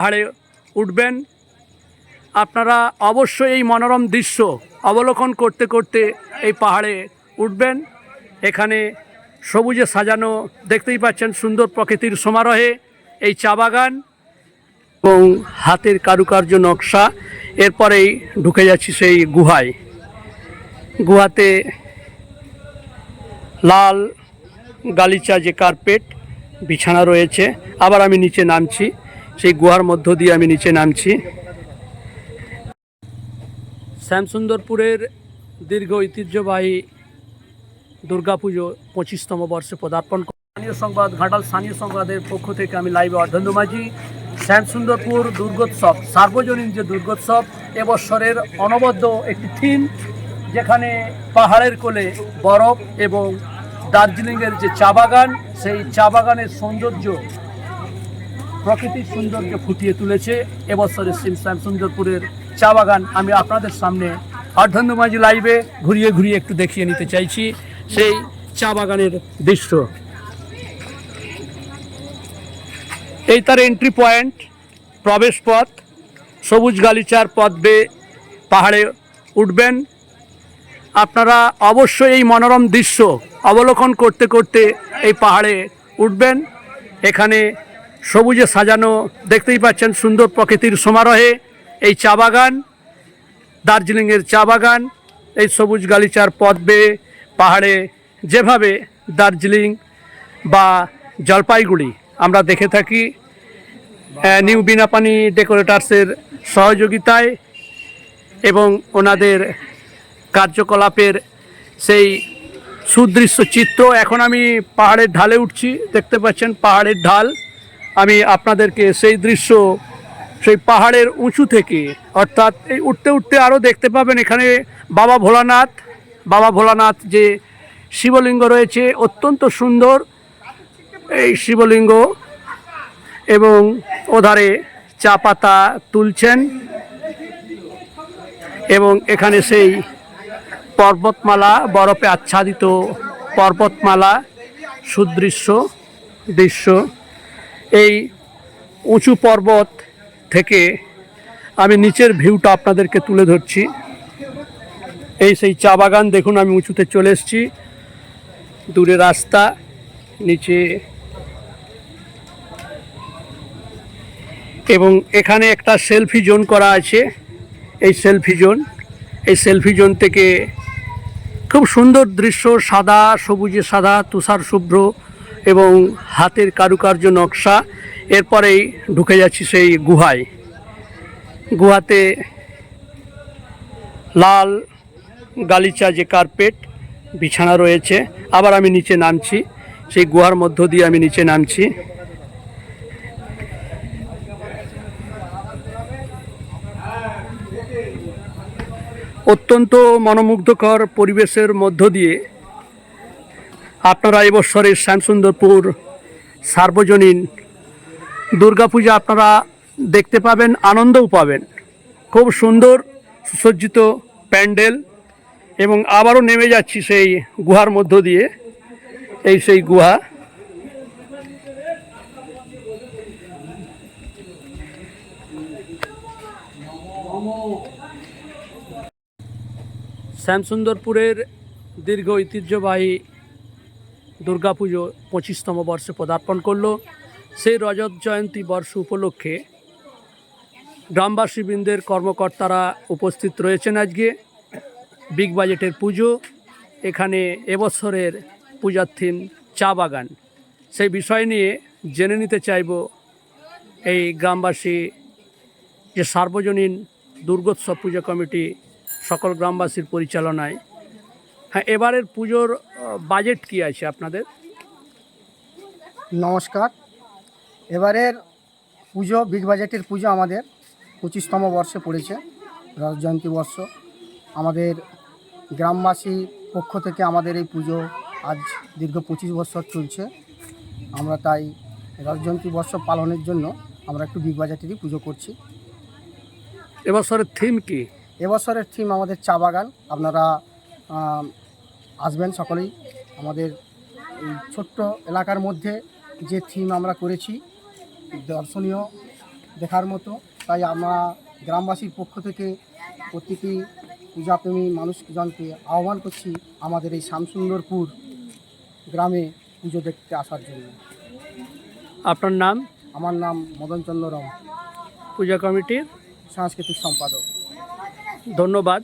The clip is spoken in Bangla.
পাহাড়ে উঠবেন। আপনারা অবশ্যই এই মনোরম দৃশ্য অবলোকন করতে করতে এই পাহাড়ে উঠবেন। এখানে সবুজে সাজানো দেখতেই পাচ্ছেন সুন্দর প্রকৃতির সমারোহে এই চা বাগান এবং হাতের কারুকার্য নকশা। এরপরেই ঢুকে যাচ্ছি সেই গুহায়। গুহাতে লাল গালিচা যে কার্পেট, বিছানা রয়েছে। আবার আমি নিচে নামছি। সেই গুহার মধ্য দিয়ে আমি নিচে নামছি শ্যামসুন্দরপুরের দীর্ঘ ঐতিহ্যবাহী দুর্গাপুজো পঁচিশতম বর্ষে পদার্পণ। স্থানীয় সংবাদ, ঘাটাল স্থানীয় সংবাদের পক্ষ থেকে আমি লাইভে অর্ধেন্দু মাঝি শ্যামসুন্দরপুর দুর্গোৎসব, সার্বজনীন যে দুর্গোৎসব এবছরের অনবদ্য একটি থিম, যেখানে পাহাড়ের কোলে বরফ এবং দার্জিলিংয়ের যে চা বাগান, সেই চা বাগানের সৌন্দর্য প্রকৃতির সৌন্দর্য ফুটিয়ে তুলেছে। এবছরের সিম শ্যামসুন্দরপুরের চা বাগান আমি আপনাদের সামনে অর্ধেন্দুমাঝি লাইভে ঘুরিয়ে ঘুরিয়ে একটু দেখিয়ে নিতে চাইছি। সেই চা বাগানের দৃশ্য। এই তার এন্ট্রি পয়েন্ট প্রবেশ পথ, সবুজ গালিচার পথ বেয়ে পাহাড়ে উঠবেন। আপনারা অবশ্যই এই মনোরম দৃশ্য অবলোকন করতে করতে এই পাহাড়ে উঠবেন। এখানে সবুজে সাজানো, দেখতেই পাচ্ছেন সুন্দর প্রকৃতির সমারোহে এই চা বাগান, দার্জিলিংয়ের চা বাগান, এই সবুজ গালিচার পথ বেয়ে পাহাড়ে, যেভাবে দার্জিলিং বা জলপাইগুড়ি আমরা দেখে থাকি নিউ বিনাপানি ডেকোরেটার্সের সহযোগিতায় এবং ওনাদের কার্যকলাপের সেই সুদৃশ্য চিত্র। এখন আমি পাহাড়ের ঢালে উঠছি, দেখতে পাচ্ছেন পাহাড়ের ঢাল। আমি আপনাদেরকে সেই দৃশ্য সেই পাহাড়ের উঁচু থেকে, অর্থাৎ এই উঠতে উঠতে আরও দেখতে পাবেন এখানে বাবা ভোলানাথ। বাবা ভোলানাথ যে শিবলিঙ্গ রয়েছে, অত্যন্ত সুন্দর এই শিবলিঙ্গ এবং ওধারে চা পাতা তুলছেন এবং এখানে সেই পর্বতমালা, বরফে আচ্ছাদিত পর্বতমালা, সুদৃশ্য দৃশ্য। এই উঁচু পর্বত থেকে আমি নিচের ভিউটা আপনাদেরকে তুলে ধরছি। এই সেই চা বাগান, দেখুন আমি উঁচুতে চলে এসেছি। দূরে রাস্তা, নিচে এবং এখানে একটা সেলফি জোন করা আছে। এই সেলফি জোন, এই সেলফি জোন থেকে খুব সুন্দর দৃশ্য, সাদা, সবুজে সাদা, তুষার শুভ্র এবং হাতের কারুকার্য নকশা, এরপরেই ঢুকে যাচ্ছি সেই গুহায়। গুহাতে লাল গালিচা যে কার্পেট, বিছানা রয়েছে, আবার আমি নিচে নামছি। সেই গুহার মধ্য দিয়ে আমি নিচে নামছি। অত্যন্ত মনোমুগ্ধকর পরিবেশের মধ্য দিয়ে আপনারা এবছরের শ্যামসুন্দরপুর সার্বজনীন দুর্গাপূজা আপনারা দেখতে পাবেন, আনন্দও পাবেন। খুব সুন্দর সুসজ্জিত প্যান্ডেল এবং আবারও নেমে যাচ্ছি সেই গুহার মধ্য দিয়ে, এই সেই গুহা। শ্যামসুন্দরপুরের দীর্ঘ ঐতিহ্যবাহী দুর্গাপুজো পঁচিশতম বর্ষে পদার্পণ করল। সেই রজত জয়ন্তী বর্ষ উপলক্ষে গ্রামবাসীবৃন্দের কর্মকর্তারা উপস্থিত রয়েছেন আজকে। বিগ বাজেটের পুজো, এখানে এবছরের পূজার থিম চা বাগান। সেই বিষয় নিয়ে জেনে নিতে চাইব এই গ্রামবাসী যে সার্বজনীন দুর্গোৎসব পূজা কমিটি সকল গ্রামবাসীর পরিচালনায়। হ্যাঁ এবারের পুজোর বাজেট কি আছে আপনাদের? নমস্কার। এবারের পুজো বিগ বাজেটের পুজো আমাদের পঁচিশতম বর্ষে পড়েছে রথ জয়ন্তী বর্ষ। আমাদের গ্রামবাসী পক্ষ থেকে আমাদের এই পুজো আজ দীর্ঘ পঁচিশ বছর চলছে। আমরা তাই রথ জয়ন্তী বর্ষ পালনের জন্য আমরা একটু বিগ বাজেটেরই পুজো করছি। এবছরের থিম কি? এবছরের থিম আমাদের চা বাগান। আপনারা আসবেন সকলেই। আমাদের এই ছোট্ট এলাকার মধ্যে যে থিম আমরা করেছি দর্শনীয় দেখার মতো তাই আমরা গ্রামবাসীর পক্ষ থেকে প্রতিটি পূজাপ্রেমী মানুষজনকে আহ্বান করছি আমাদের এই শ্যামসুন্দরপুর গ্রামে পুজো দেখতে আসার জন্য। আপনার নাম? আমার নাম মদন চন্দ্র রাম পূজা কমিটির? সাংস্কৃতিক সম্পাদক। ধন্যবাদ।